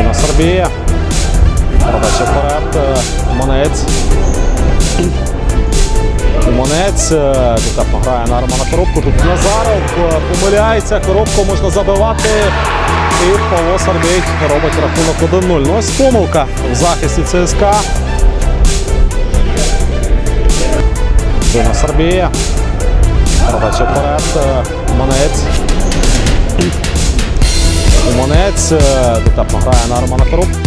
Дина Сарбія. Передача вперед. е, Монець. Монець. е, грає на Романа Коробку. Тут Назаров е, помиляється. Коробку можна забивати. І Павло Сарбій робить рахунок 1-0. Ну ось помилка в захисті ЦСКА. Дина Сарбія. Передача вперед. Монець. Монець. дотепно Детапно грає на Романа Коробку.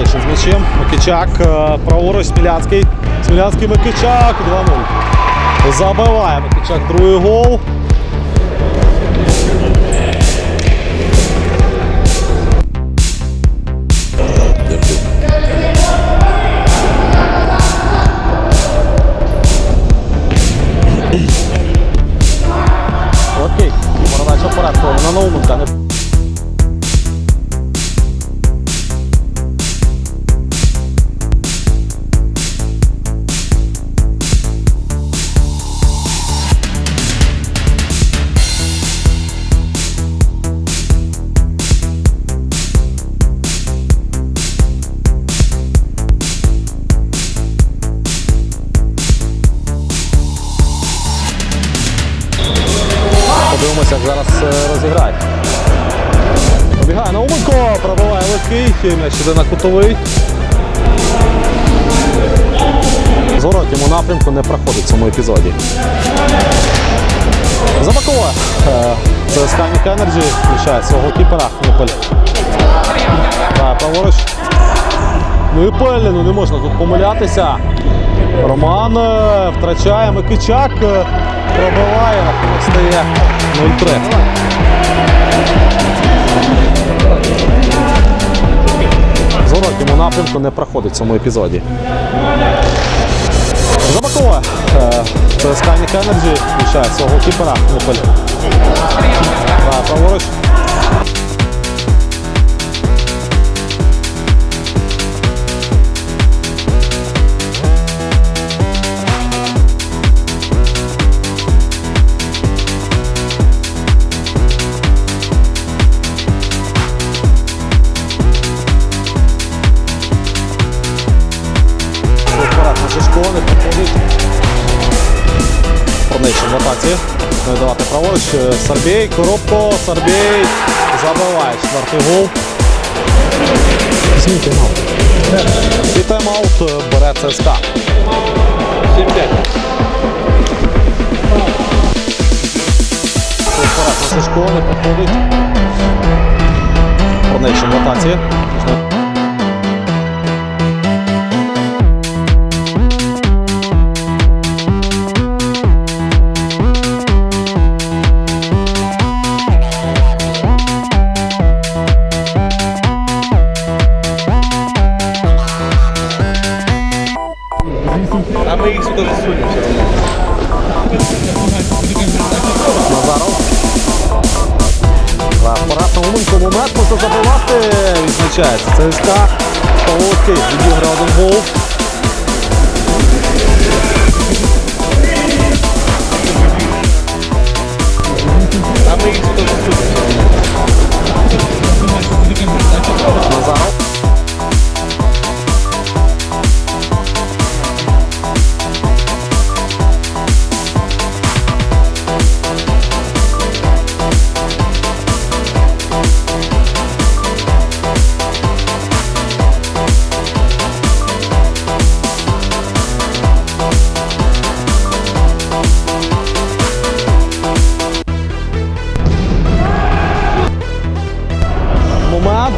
Пронейшн з м'ячем. Микичак. е, Праворуч Смілянський. Смілянський Микичак. 2-0. Забиває Микичак другий гол. В зворотньому напрямку не проходить в цьому епізоді. Забакова. Е, Це Сканік Енерджі включає свого кіпера. Так, праворуч. Ну і Пеллі, ну не можна тут помилятися. Роман е, втрачає Микичак, е, пробиває, стає 0-3. В напрямку не проходить в цьому епізоді. Забакова. Е, Нік Енерджі включає свого кіпера. Ніпель. Праворуч. Атаці. Не давати праворуч. Е, Сарбій, Коробко, Сарбій забиває четвертий гол. Візьміть тайм-аут. І тайм-аут бере ЦСКА. Вперед на Шишко, не проходить. Пронейшн в атаці. Відзначається ЦСКА.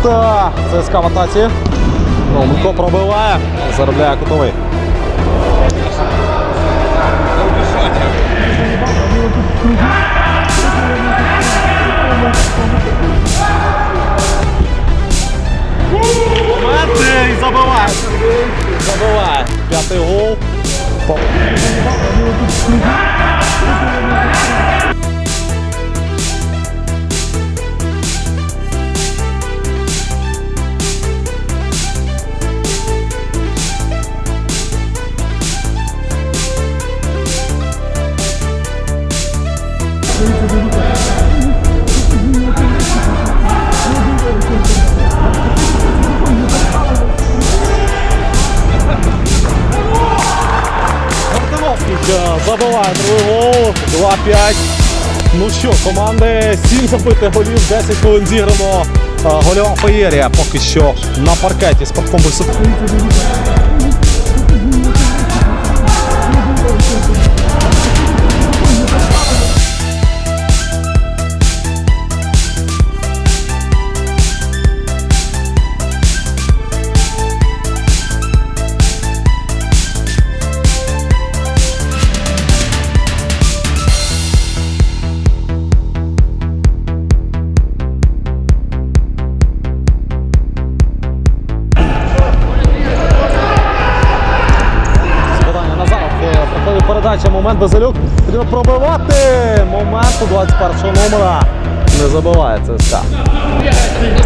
Так, ЦСКА в атаці. Ломко пробиває. Заробляє кутовий. і забиває. Забиває. П'ятий гол. Ну що, команди 7 забитих голів, 10 хвилин зіграно. Е, Гольова феєрія поки що на паркеті спорткомплексу. Базилюк. Потрібно пробивати. Момент у 21 номера. Не забиває ЦСКА.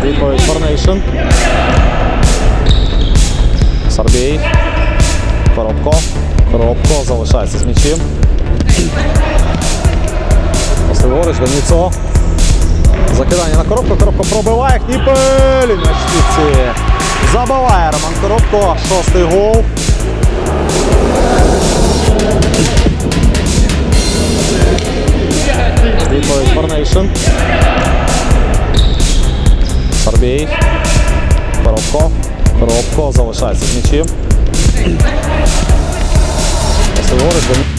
Відповідь Форнейшн. Сарбій. Коробко. Коробко залишається з м'ячем. Васильович, Веніцо. Закидання на коробку. Коробко пробиває. Кніпель. В сітці. Забиває Роман Коробко. Шостий гол. Відповідь Форнейшн. Сарбій. Коробко. Коробко залишається з м'ячем. Васильович, Вен-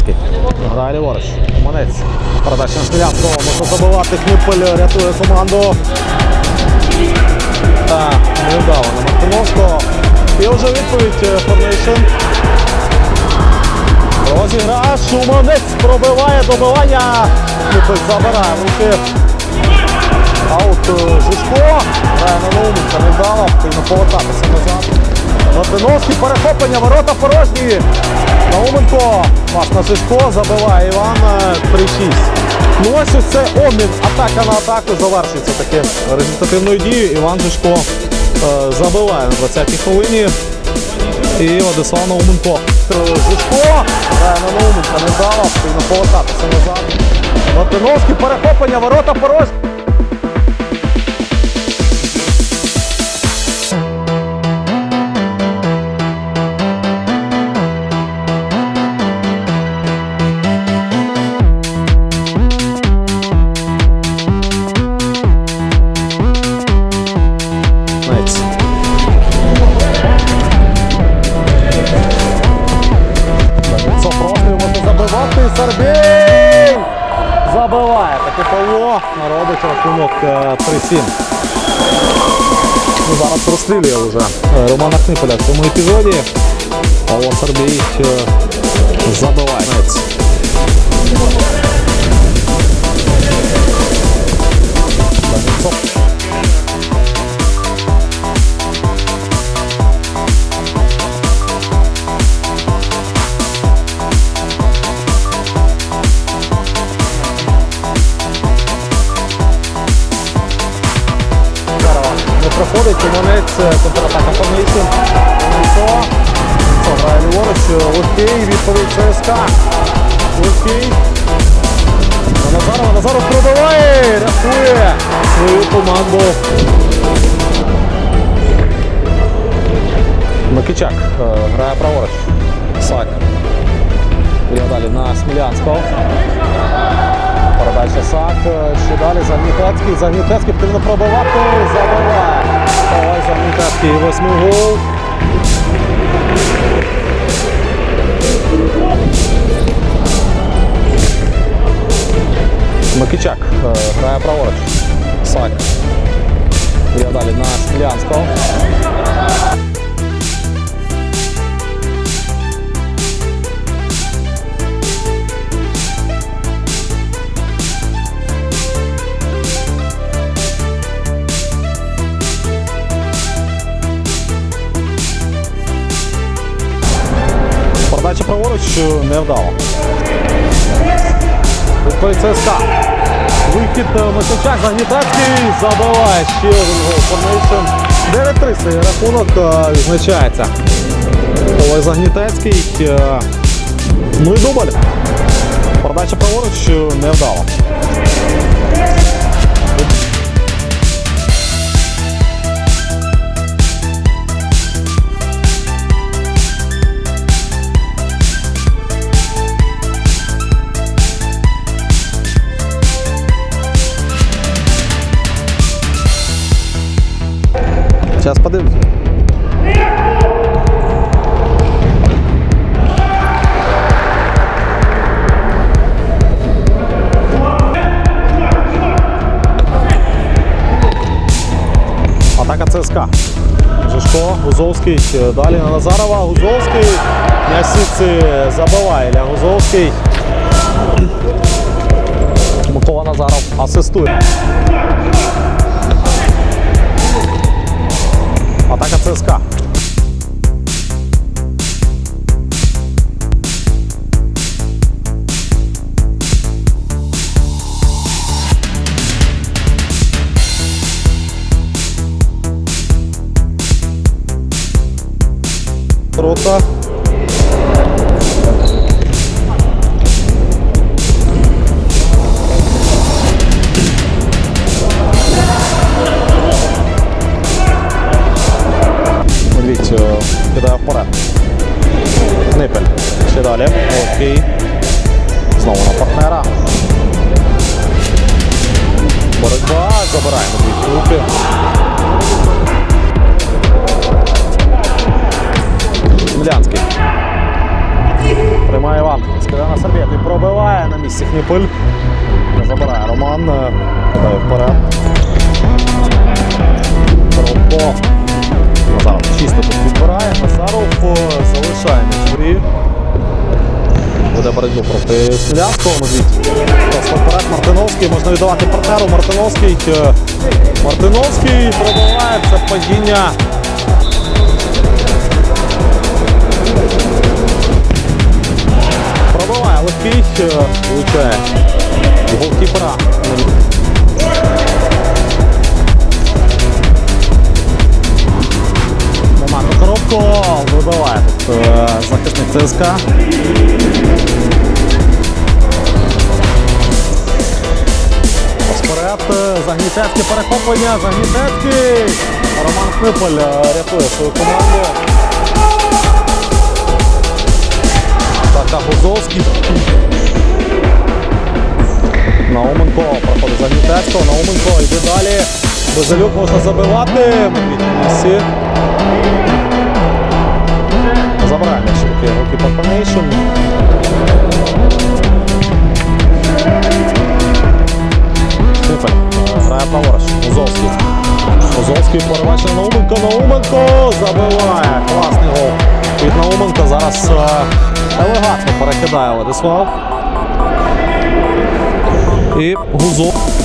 Смілянський. Грає ліворуч. Манець. Передача на Смілянського. Можна забивати. Кніпель рятує команду. Так, невдало на Мартиновського. І вже відповідь е, Формейшн. Розіграш, Шуманець пробиває добивання. Кніпель забирає руки. Аут е, Жишко. Грає на Науменка, не вдало. Повинно повертатися назад. Мартиновський перехоплення, ворота порожні. Науменко. Пас на Жишко, забиває Іван е, 3-6. Ну ось ось це обмін. Атака на атаку завершується таким результативною дією. Іван Жишко е, забиває на 20-й хвилині. І Владислав Науменко. Грає на Науменка, не вдало. Повинно повертатися назад. Мартиновський перехоплення, ворота порожні. Зараз уже вже Романа Книполя в цьому епізоді. Павло Сарбій е, забиває. Назаров пробиває, рятує свою команду. Микичак е, грає праворуч. Сак. Йде далі на Смілянського. Передача Сак. е, Ще далі Загнітецький. Загнітецький потрібно пробивати. Забиває. Ой, Загнітецький. Восьмий гол. Микичак е, грає праворуч. Сак. Я далі на Смілянського. Передача праворуч е, не вдала. Відповідь ЦСКА. Вихід е, Микичак, Загнітацький забиває ще один гол. Формейшн 9-3 цей рахунок е, відзначається. Олег Загнітецький. е, Ну і дубль. Передача праворуч не вдала. Зараз подивимося. Атака ЦСКА. Жишко, Гузовський. Далі на Назарова. Гузовський. На сітці забиває Ілля Гузовський. Микола Назаров асистує. Merhaba. Не забирає Роман. е, Кидає вперед. Коробко. Назаров чисто тут підбирає. Назаров залишає в грі. Буде боротьбу проти Смілянського. Просто вперед Мартиновський. Можна віддавати партнеру. Мартиновський. е, Мартиновський пробиває це падіння. Е, Влучає. Голкіпера. Нема коробку, вибиває тут е, захисник ЦСКА. Вперед, Загнітецьке перехоплення, Загнітецький. Роман Хнипель е, рятує свою команду. Так, Гузовський. Науменко проходить Загнітецького, Науменко йде далі. Безалюк можна забивати. В. Забирає м'яч руки, руки Патронейшн. Тифель грає праворуч. Узовський поривач на Науменко. Науменко забиває. Класний гол. Від Науменка зараз е, елегантно перекидає Владислав. І Гузов.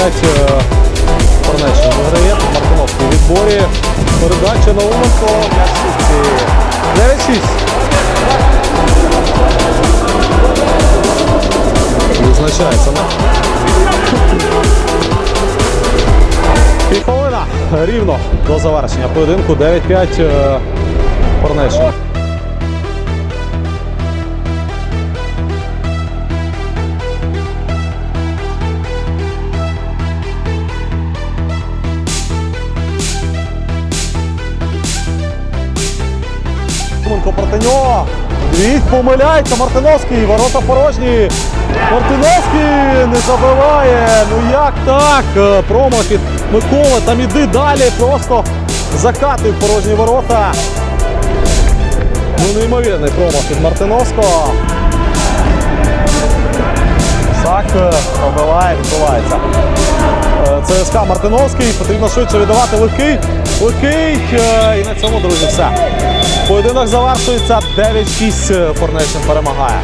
Поєдинку 9-5. Корнечний виграє. Мартиновський в відборі. Передача на Уменко. М'яч в сітці. 9-6. Визначається на Півхвилина рівно до завершення поєдинку 9-5 е, Туменко. Двіг помиляється Мартиновський. Ворота порожні. Мартиновський не забиває. Ну як так? Е, Промах від Миколи. Там іди далі. Просто закатив порожні ворота. Ну, неймовірний промах від Мартиновського. Сак е, пробиває, відбувається. Е, ЦСКА Мартиновський. Потрібно швидше віддавати легкий. Легкий. Е, І на цьому, друзі, все. Поєдинок завершується 9-6. Форнейшн перемагає.